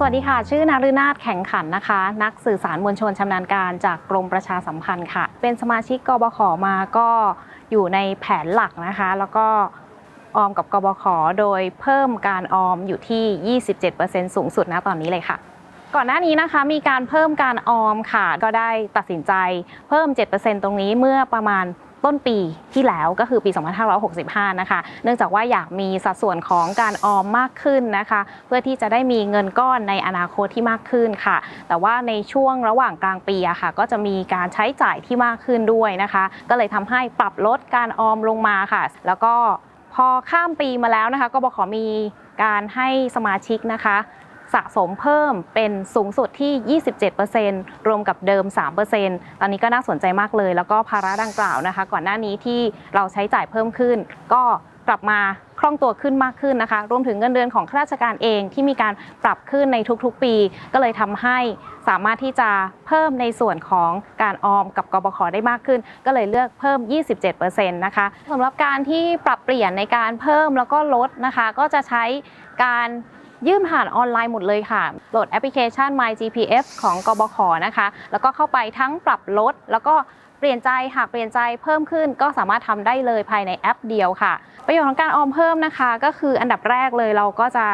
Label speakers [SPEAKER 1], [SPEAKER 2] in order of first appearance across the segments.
[SPEAKER 1] สวัสดีค่ะ ชื่อนารุนาถแข่งขันนะคะ นักสื่อสารมวลชนชำนาญการจากกรมประชาสัมพันธ์ค่ะ เป็นสมาชิกกบขมาก็อยู่ในแผนหลักนะคะ แล้วก็ออมกับกบขโดยเพิ่มการออมอยู่ที่ 27%สูงสุดนะตอนนี้เลยค่ะ ก่อนหน้านี้นะคะมีการเพิ่มการออมค่ะ ก็ได้ตัดสินใจเพิ่ม 7%ตรงนี้เมื่อประมาณ ต้นปีที่แล้วก็คือปี 2565 นะคะ เนื่องจากว่าอยากมีสัดส่วนของการออมมากขึ้นนะคะ เพื่อที่จะได้มีเงินก้อนในอนาคตที่มากขึ้นค่ะ แต่ว่าในช่วงระหว่างกลางปีอะค่ะ ก็จะมีการใช้จ่ายที่มากขึ้นด้วยนะคะ ก็เลยทำให้ปรับลดการออมลงมาค่ะ แล้วก็พอข้ามปีมาแล้วนะคะ ก็บขมีการให้สมาชิกนะคะ สะสมเพิ่มเป็นสูงสุดที่ 27%รวมกับเดิม 3%ตอนนี้ก็น่าสนใจมากเลย แล้วก็ภาระดังกล่าวนะคะ ก่อนหน้านี้ที่เราใช้จ่ายเพิ่มขึ้น ก็กลับมา คล่องตัวขึ้นมากขึ้นนะคะ รวมถึงเงินเดือนของข้าราชการเองที่มีการปรับขึ้นในทุกๆปี ก็เลยทำให้สามารถที่จะเพิ่มในส่วนของการออมกับกบขได้มากขึ้น ก็เลยเลือกเพิ่ม 27%นะคะสำหรับการที่ปรับเปลี่ยนในการเพิ่มแล้วก็ลดนะคะ ก็จะใช้การยื่นผ่านออนไลน์หมดเลยค่ะ โหลดแอปพลิเคชัน My GPF ของกบขนะคะ แล้วก็เข้าไปทั้งปรับลด แล้วก็ เปลี่ยนใจหากเปลี่ยนใจเพิ่มขึ้นก็สามารถทำได้เลยภายในแอปเดียวค่ะ ประโยชน์ของการออมเพิ่มนะคะ ก็คืออันดับแรกเลยเราก็จะ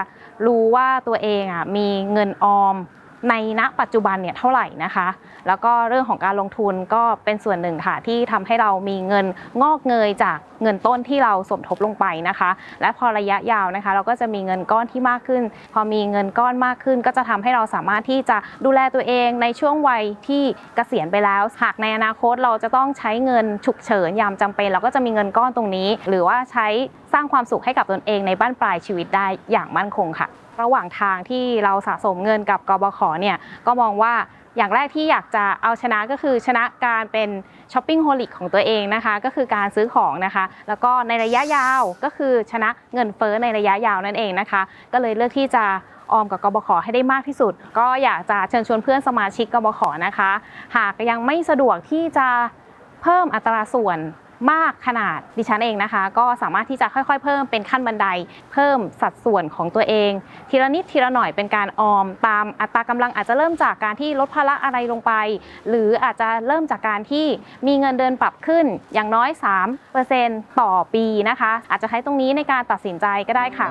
[SPEAKER 1] รู้ว่าตัวเองอะมีเงินออม ในณปัจจุบันเนี่ยเท่าไหร่นะคะ แล้วก็เรื่องของการลงทุนก็เป็นส่วนหนึ่งค่ะ ที่ทำให้เรามีเงินงอกเงยจากเงินต้นที่เราสมทบลงไปนะคะ และพอระยะยาวนะคะ เราก็จะมีเงินก้อนที่มากขึ้น พอมีเงินก้อนมากขึ้น ก็จะทำให้เราสามารถที่จะดูแลตัวเองในช่วงวัยที่เกษียณไปแล้ว หากในอนาคตเราจะต้องใช้เงินฉุกเฉินยามจำเป็น เราก็จะมีเงินก้อนตรงนี้ หรือว่าใช้สร้างความสุขให้กับตนเองในบ้านปลายชีวิตได้อย่างมั่นคงค่ะระหว่างทางที่เราสะสมเงินกับกบขเนี่ยก็มองว่าอย่างแรกที่อยากจะเอาชนะก็คือชนะการเป็นช้อปปิ้งโฮลิกของตัวเองนะคะ ก็คือการซื้อของนะคะ แล้วก็ในระยะยาวก็คือชนะเงินเฟ้อในระยะยาวนั่นเองนะคะ ก็เลยเลือกที่จะออมกับกบขให้ได้มากที่สุด ก็อยากจะเชิญชวนเพื่อนสมาชิกกบขนะคะ หากยังไม่สะดวกที่จะเพิ่มอัตราส่วน มากขนาดดิฉันเองนะคะ ก็สามารถที่จะค่อยๆ เพิ่มเป็นขั้นบันได เพิ่มสัดส่วนของตัวเอง ทีละนิดทีละหน่อยเป็นการออม ตามอัตรากำลังอาจจะเริ่มจากการที่ลดภาระอะไรลงไป หรืออาจจะเริ่มจากการที่มีเงินเดือนปรับขึ้นอย่างน้อย 3%ต่อปีนะคะ อาจจะใช้ตรงนี้ในการตัดสินใจก็ได้ค่ะ